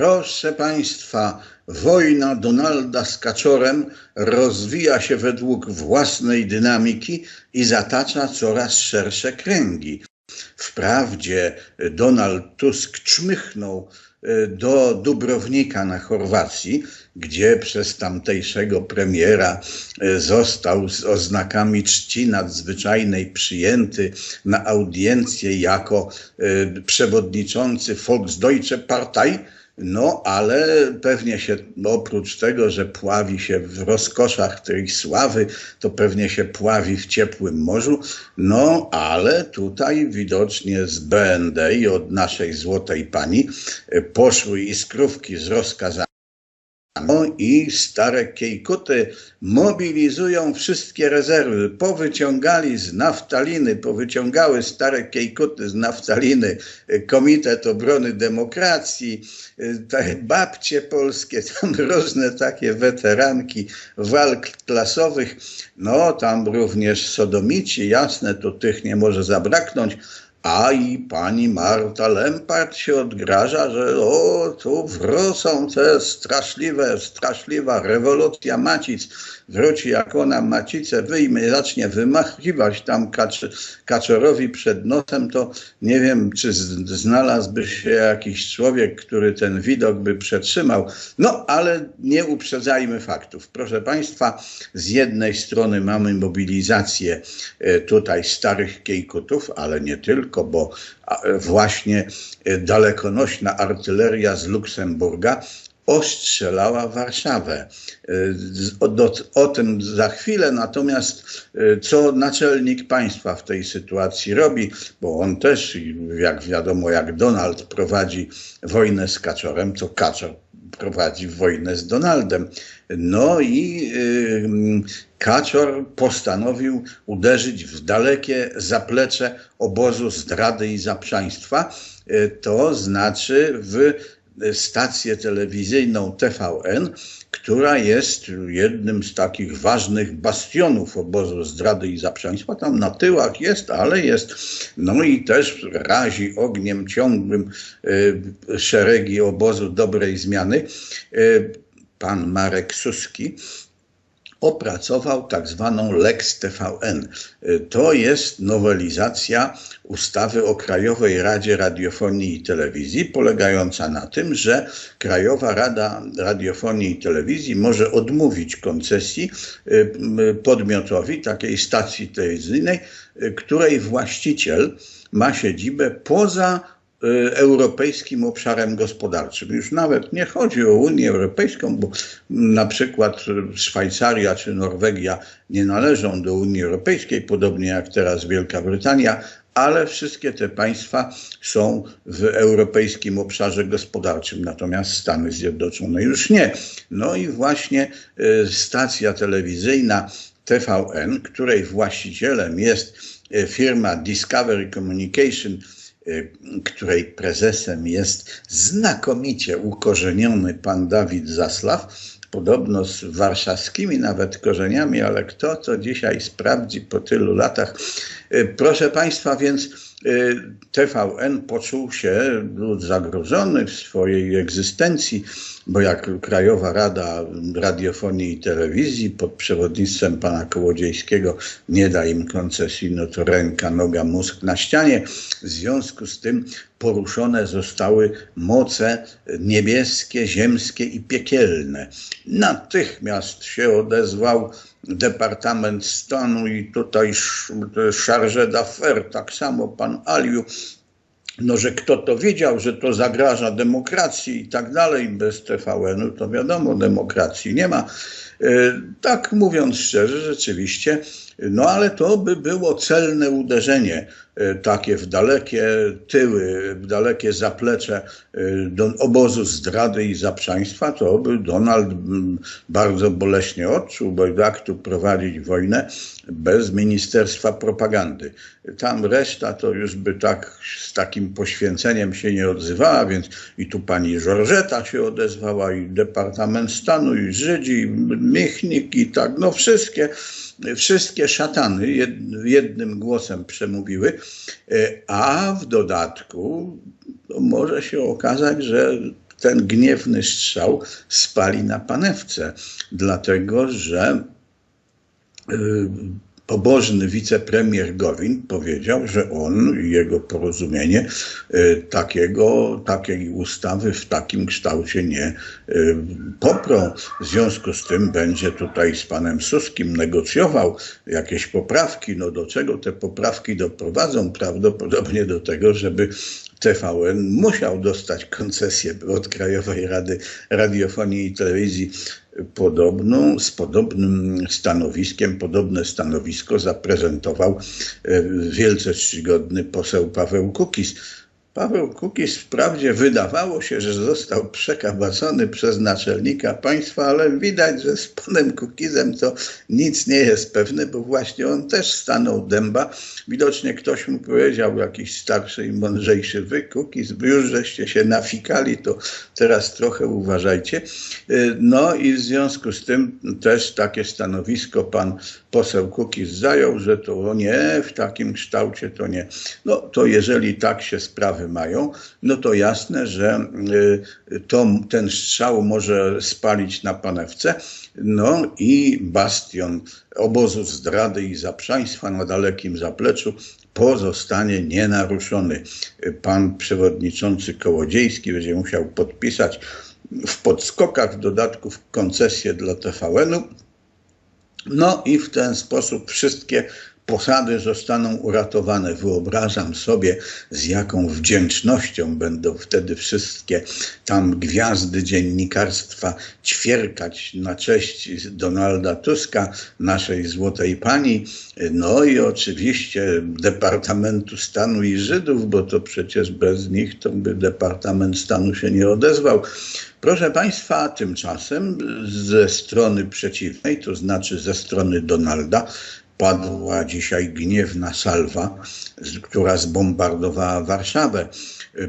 Proszę Państwa, wojna Donalda z Kaczorem rozwija się według własnej dynamiki i zatacza coraz szersze kręgi. Wprawdzie Donald Tusk czmychnął e, do Dubrownika na Chorwacji, gdzie przez tamtejszego premiera e, został z oznakami czci nadzwyczajnej przyjęty na audiencję jako e, przewodniczący Volksdeutsche Partei, no, ale pewnie się oprócz tego, że pławi się w rozkoszach tej sławy, to pewnie się pławi w ciepłym morzu. No, ale tutaj widocznie z BND i od naszej złotej pani e, poszły iskrówki z rozkazami. No i stare kiejkuty mobilizują wszystkie rezerwy. Powyciągali z naftaliny, powyciągały stare kiejkuty z naftaliny Komitet Obrony Demokracji, te babcie polskie, tam różne takie weteranki walk klasowych. No tam również sodomici, jasne, to tych nie może zabraknąć. A i pani Marta Lempart się odgraża, że o, tu wrócą te straszliwe, straszliwa rewolucja macic. Wróci jak ona macicę wyjmie, zacznie wymachiwać tam kacz, kaczorowi przed nosem, to nie wiem, czy znalazłby się jakiś człowiek, który ten widok by przetrzymał. No, ale nie uprzedzajmy faktów. Proszę Państwa, z jednej strony mamy mobilizację e, tutaj starych kiejkutów, ale nie tylko tylko, bo właśnie e, dalekonośna artyleria z Luksemburga ostrzelała Warszawę. E, o, o, tym za chwilę, natomiast e, co naczelnik państwa w tej sytuacji robi, bo on też, jak wiadomo, jak Donald prowadzi wojnę z Kaczorem, to Kaczor prowadzi wojnę z Donaldem. No i Kaczor postanowił uderzyć w dalekie zaplecze obozu zdrady i zaprzaństwa, e, to znaczy w stację telewizyjną TVN, która jest jednym z takich ważnych bastionów obozu zdrady i zaprzaństwa. Tam na tyłach jest, ale jest. No i też razi ogniem ciągłym e, szeregi obozu dobrej zmiany. E, pan Marek Suski, opracował tak zwaną Lex TVN. To jest nowelizacja ustawy o Krajowej Radzie Radiofonii i Telewizji, polegająca na tym, że Krajowa Rada Radiofonii i Telewizji może odmówić koncesji y, podmiotowi takiej stacji telewizyjnej, y, której właściciel ma siedzibę poza Y, europejskim obszarem gospodarczym. Już nawet nie chodzi o Unię Europejską, bo na przykład Szwajcaria czy Norwegia nie należą do Unii Europejskiej, podobnie jak teraz Wielka Brytania, ale wszystkie te państwa są w europejskim obszarze gospodarczym, natomiast Stany Zjednoczone już nie. No i właśnie y, stacja telewizyjna TVN, której właścicielem jest y, firma Discovery Communication, Y, której prezesem jest znakomicie ukorzeniony pan Dawid Zaslaw, podobno z warszawskimi nawet korzeniami, ale kto to dzisiaj sprawdzi po tylu latach? Y, proszę Państwa, więc y, TVN poczuł się zagrożony w swojej egzystencji bo jak Krajowa Rada Radiofonii i Telewizji pod przewodnictwem pana Kołodziejskiego nie da im koncesji, no to ręka, noga, mózg na ścianie. W związku z tym poruszone zostały moce niebieskie, ziemskie i piekielne. Natychmiast się odezwał Departament Stanu i tutaj charge d'affaires, tak samo pan Aliu no, że kto to wiedział, że to zagraża demokracji i tak dalej, bez TVN-u to wiadomo, demokracji nie ma. E, tak mówiąc szczerze, rzeczywiście, no ale to by było celne uderzenie E, takie w dalekie tyły, w dalekie zaplecze e, do obozu zdrady i zaprzaństwa, to by Donald bardzo boleśnie odczuł, bo jak tu prowadzić wojnę bez Ministerstwa Propagandy. Tam reszta to już by tak z takim poświęceniem się nie odzywała, więc i tu pani Żorżeta się odezwała, i Departament Stanu, i Żydzi, i Michnik, i tak, no wszystkie wszystkie szatany jednym głosem przemówiły, e, a w dodatku może się okazać, że ten gniewny strzał spali na panewce, dlatego że y, pobożny wicepremier Gowin powiedział, że on i jego porozumienie y, takiego, takiej ustawy w takim kształcie nie y, poprą. W związku z tym będzie tutaj z panem Suskim negocjował jakieś poprawki. No do czego te poprawki doprowadzą? Prawdopodobnie do tego, żeby TVN musiał dostać koncesję od Krajowej Rady Radiofonii i Telewizji. Podobną, z podobnym stanowiskiem, podobne stanowisko zaprezentował e, wielce czcigodny poseł Paweł Kukis Paweł Kukiz wprawdzie wydawało się, że został przekabacony przez naczelnika państwa, ale widać, że z panem Kukizem to nic nie jest pewne, bo właśnie on też stanął dęba. Widocznie ktoś mu powiedział, jakiś starszy i mądrzejszy, wy Kukiz, już żeście się nafikali, to teraz trochę uważajcie. No i w związku z tym też takie stanowisko pan poseł Kukiz zajął, że to nie, w takim kształcie to nie. No to jeżeli tak się mają, no to jasne, że y, to, ten strzał może spalić na panewce. No i bastion obozu zdrady i zaprzaństwa na dalekim zapleczu pozostanie nienaruszony. Pan przewodniczący Kołodziejski będzie musiał podpisać w podskokach w dodatku koncesję dla TVN-u. No i w ten sposób wszystkie posady zostaną uratowane. Wyobrażam sobie, z jaką wdzięcznością będą wtedy wszystkie tam gwiazdy dziennikarstwa ćwierkać na cześć Donalda Tuska, naszej złotej pani, no i oczywiście Departamentu Stanu i Żydów, bo to przecież bez nich to by Departament Stanu się nie odezwał. Proszę Państwa, tymczasem ze strony przeciwnej, to znaczy ze strony Donalda, padła dzisiaj gniewna salwa, która zbombardowała Warszawę.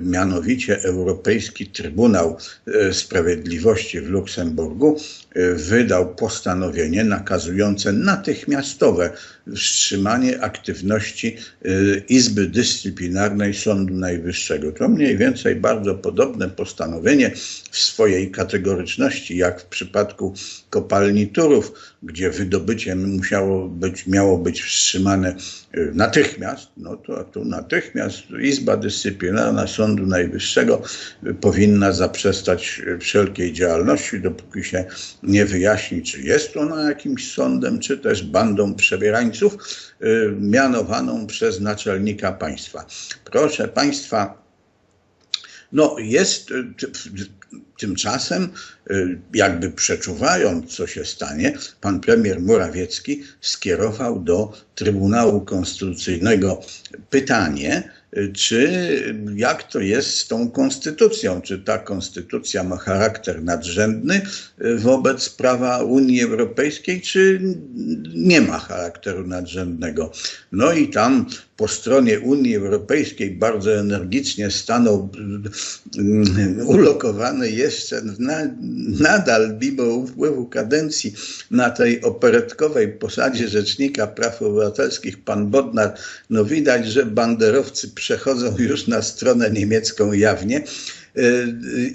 Mianowicie Europejski Trybunał e, Sprawiedliwości w Luksemburgu wydał postanowienie nakazujące natychmiastowe wstrzymanie aktywności e, Izby Dyscyplinarnej Sądu Najwyższego. To mniej więcej bardzo podobne postanowienie w swojej kategoryczności, jak w przypadku kopalni Turów, gdzie wydobycie musiało być, miało być wstrzymane natychmiast, no to tu natychmiast Izba Dyscyplinarna Sądu Najwyższego powinna zaprzestać wszelkiej działalności, dopóki się nie wyjaśni, czy jest ona jakimś sądem, czy też bandą przebierańców y, mianowaną przez naczelnika państwa. Proszę Państwa, no jest y, tymczasem, y, jakby przeczuwając, co się stanie, pan premier Morawiecki skierował do Trybunału Konstytucyjnego pytanie, czy jak to jest z tą konstytucją? Czy ta konstytucja ma charakter nadrzędny wobec prawa Unii Europejskiej, czy nie ma charakteru nadrzędnego? No i tam po stronie Unii Europejskiej bardzo energicznie stanął mm, ulokowany jeszcze na, nadal mimo upływu kadencji na tej operetkowej posadzie Rzecznika Praw Obywatelskich pan Bodnar. No widać, że banderowcy przechodzą już na stronę niemiecką jawnie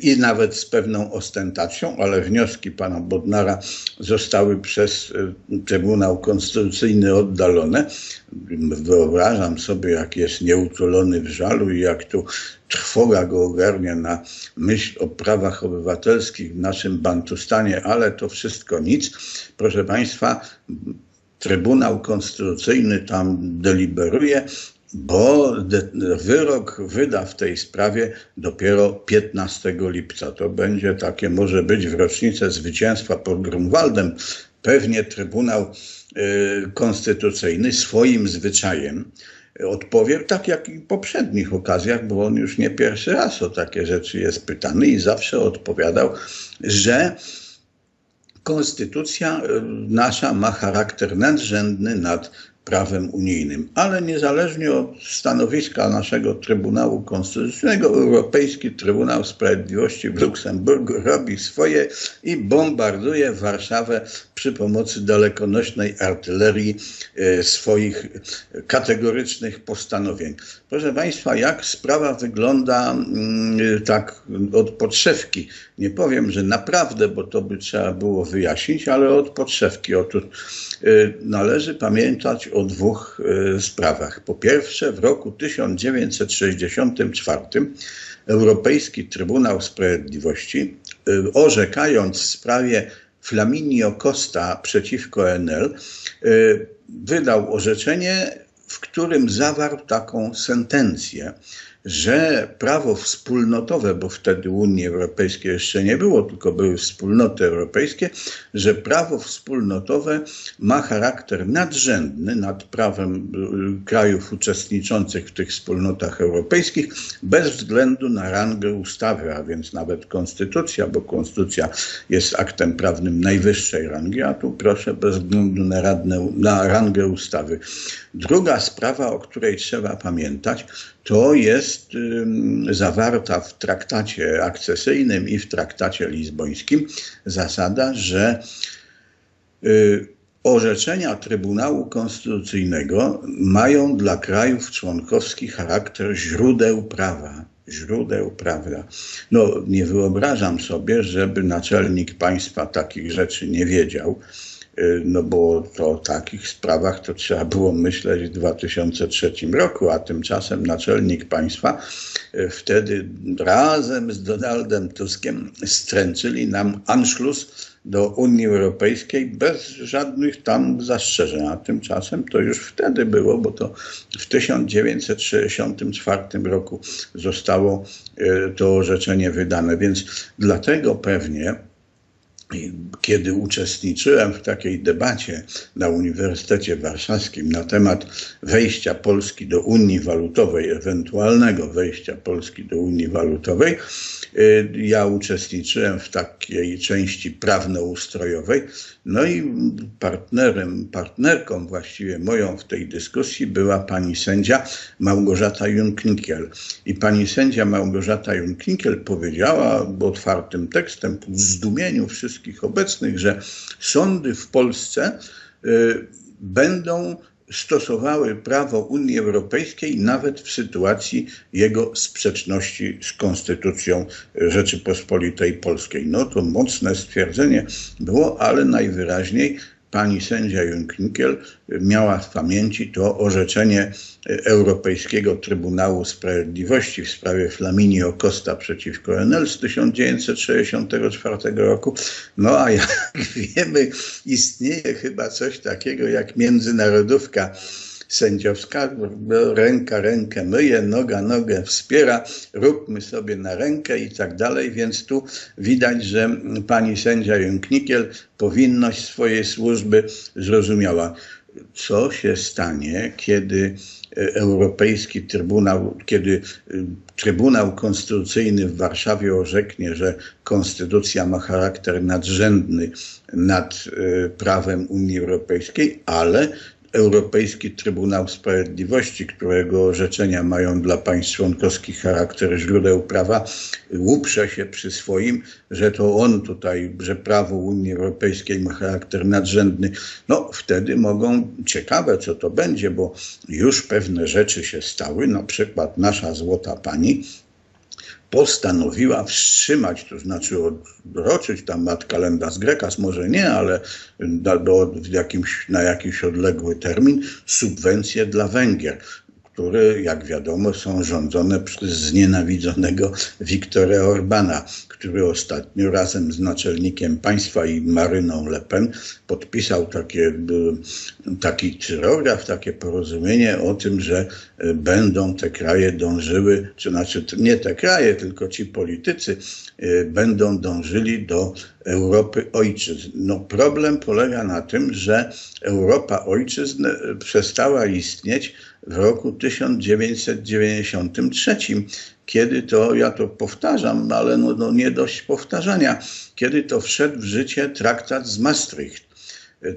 i nawet z pewną ostentacją, ale wnioski pana Bodnara zostały przez e, Trybunał Konstytucyjny oddalone. Wyobrażam sobie, jak jest nieutulony w żalu i jak tu trwoga go ogarnia na myśl o prawach obywatelskich w naszym Bantustanie, ale to wszystko nic. Proszę Państwa, Trybunał Konstytucyjny tam deliberuje bo wyrok wyda w tej sprawie dopiero 15 lipca. To będzie takie, może być w rocznicę zwycięstwa pod Grunwaldem. Pewnie Trybunał y, Konstytucyjny swoim zwyczajem odpowie, tak jak i w poprzednich okazjach, bo on już nie pierwszy raz o takie rzeczy jest pytany i zawsze odpowiadał, że konstytucja y, nasza ma charakter nadrzędny nad prawem unijnym. Ale niezależnie od stanowiska naszego Trybunału Konstytucyjnego, Europejski Trybunał Sprawiedliwości w Luksemburgu robi swoje i bombarduje Warszawę przy pomocy dalekonośnej artylerii e, swoich kategorycznych postanowień. Proszę Państwa, jak sprawa wygląda mm, tak od podszewki. Nie powiem, że naprawdę, bo to by trzeba było wyjaśnić, ale od podszewki. Otóż y, należy pamiętać o dwóch y, sprawach. Po pierwsze, w roku 1964 Europejski Trybunał Sprawiedliwości, y, orzekając w sprawie Flaminio Costa przeciwko Enel, wydał orzeczenie, w którym zawarł taką sentencję, że prawo wspólnotowe, bo wtedy Unii Europejskiej jeszcze nie było, tylko były wspólnoty europejskie, że prawo wspólnotowe ma charakter nadrzędny nad prawem y, krajów uczestniczących w tych wspólnotach europejskich, bez względu na rangę ustawy, a więc nawet konstytucja, bo konstytucja jest aktem prawnym najwyższej rangi, a tu proszę bez względu na, radne, na rangę ustawy. Druga sprawa, o której trzeba pamiętać, to jest zawarta w traktacie akcesyjnym i w traktacie lizbońskim zasada, że y, orzeczenia Trybunału Konstytucyjnego mają dla krajów członkowskich charakter źródeł prawa. Źródeł prawda. No, nie wyobrażam sobie, żeby naczelnik państwa takich rzeczy nie wiedział no bo to o takich sprawach to trzeba było myśleć w 2003 roku, a tymczasem naczelnik państwa y, wtedy razem z Donaldem Tuskiem stręczyli nam Anschluss do Unii Europejskiej bez żadnych tam zastrzeżeń, a tymczasem to już wtedy było, bo to w 1964 roku zostało y, to orzeczenie wydane, więc dlatego pewnie kiedy uczestniczyłem w takiej debacie na Uniwersytecie Warszawskim na temat wejścia Polski do Unii Walutowej, ewentualnego wejścia Polski do Unii Walutowej, ja uczestniczyłem w takiej części prawnoustrojowej, no i partnerem, partnerką właściwie moją w tej dyskusji była pani sędzia Małgorzata Junknikiel. I pani sędzia Małgorzata Junknikiel powiedziała otwartym tekstem ku zdumieniu wszystkich obecnych, że sądy w Polsce y, będą stosowały prawo Unii Europejskiej nawet w sytuacji jego sprzeczności z Konstytucją Rzeczypospolitej Polskiej. No to mocne stwierdzenie było, ale najwyraźniej pani sędzia Junknikiel miała w pamięci to orzeczenie Europejskiego Trybunału Sprawiedliwości w sprawie Flaminio Costa przeciwko Enel z 1964 roku. No a jak wiemy, istnieje chyba coś takiego jak międzynarodówka sędziowska, ręka rękę myje, noga nogę wspiera, róbmy sobie na rękę i tak dalej, więc tu widać, że pani sędzia Junknikiel powinność swojej służby zrozumiała. Co się stanie, kiedy Europejski Trybunał, kiedy Trybunał Konstytucyjny w Warszawie orzeknie, że konstytucja ma charakter nadrzędny nad e, prawem Unii Europejskiej, ale Europejski Trybunał Sprawiedliwości, którego orzeczenia mają dla państw członkowskich charakter źródeł prawa, uprze się przy swoim, że to on tutaj, że prawo Unii Europejskiej ma charakter nadrzędny. No wtedy mogą, ciekawe co to będzie, bo już pewne rzeczy się stały, na przykład nasza złota pani postanowiła wstrzymać, to znaczy odroczyć tam mat kalendarz Grekas, może nie, ale do, do, jakimś, na jakiś odległy termin, subwencje dla Węgier które, jak wiadomo, są rządzone przez znienawidzonego Wiktora Orbana, który ostatnio razem z naczelnikiem państwa i Maryną Le Pen podpisał takie, taki tyrograf, takie porozumienie o tym, że e, będą te kraje dążyły, czy znaczy nie te kraje, tylko ci politycy e, będą dążyli do Europy ojczyzn. No problem polega na tym, że Europa ojczyzn przestała istnieć w roku 1993, kiedy to, ja to powtarzam, ale no, no nie dość powtarzania, kiedy to wszedł w życie traktat z Maastricht.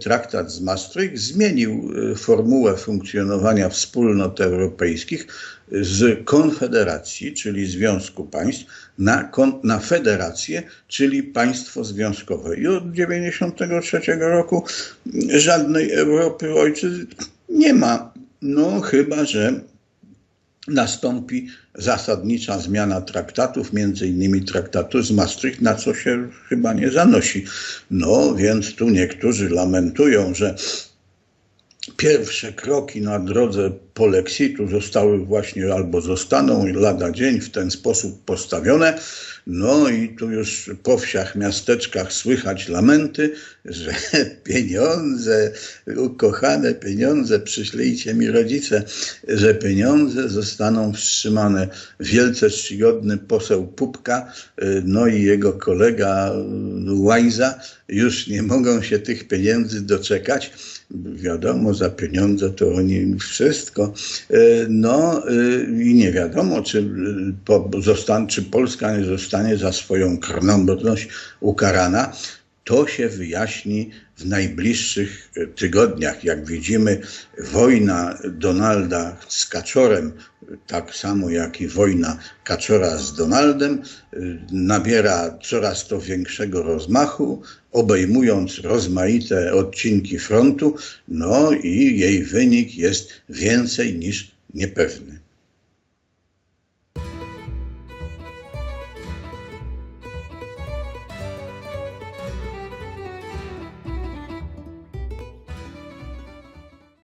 Traktat z Maastricht zmienił formułę funkcjonowania wspólnot europejskich z konfederacji, czyli Związku Państw, na, kon, na federację, czyli państwo związkowe. I od 1993 roku żadnej Europy ojczyzn nie ma. No chyba, że nastąpi zasadnicza zmiana traktatów, między innymi traktatu z Maastricht, na co się chyba nie zanosi. No więc tu niektórzy lamentują, że pierwsze kroki na drodze polexitu zostały właśnie albo zostaną lada dzień w ten sposób postawione. No i tu już po wsiach, miasteczkach słychać lamenty, że pieniądze, ukochane pieniądze, przyślijcie mi rodzice, że pieniądze zostaną wstrzymane. Wielce czcigodny poseł Pupka, no i jego kolega Łajza już nie mogą się tych pieniędzy doczekać wiadomo, za pieniądze to oni wszystko. No i nie wiadomo, czy, zostan, czy Polska nie zostanie za swoją krnąbrność ukarana. To się wyjaśni w najbliższych tygodniach. Jak widzimy, wojna Donalda z Kaczorem, tak samo jak i wojna Kaczora z Donaldem, nabiera coraz to większego rozmachu, obejmując rozmaite odcinki frontu, no i jej wynik jest więcej niż niepewny.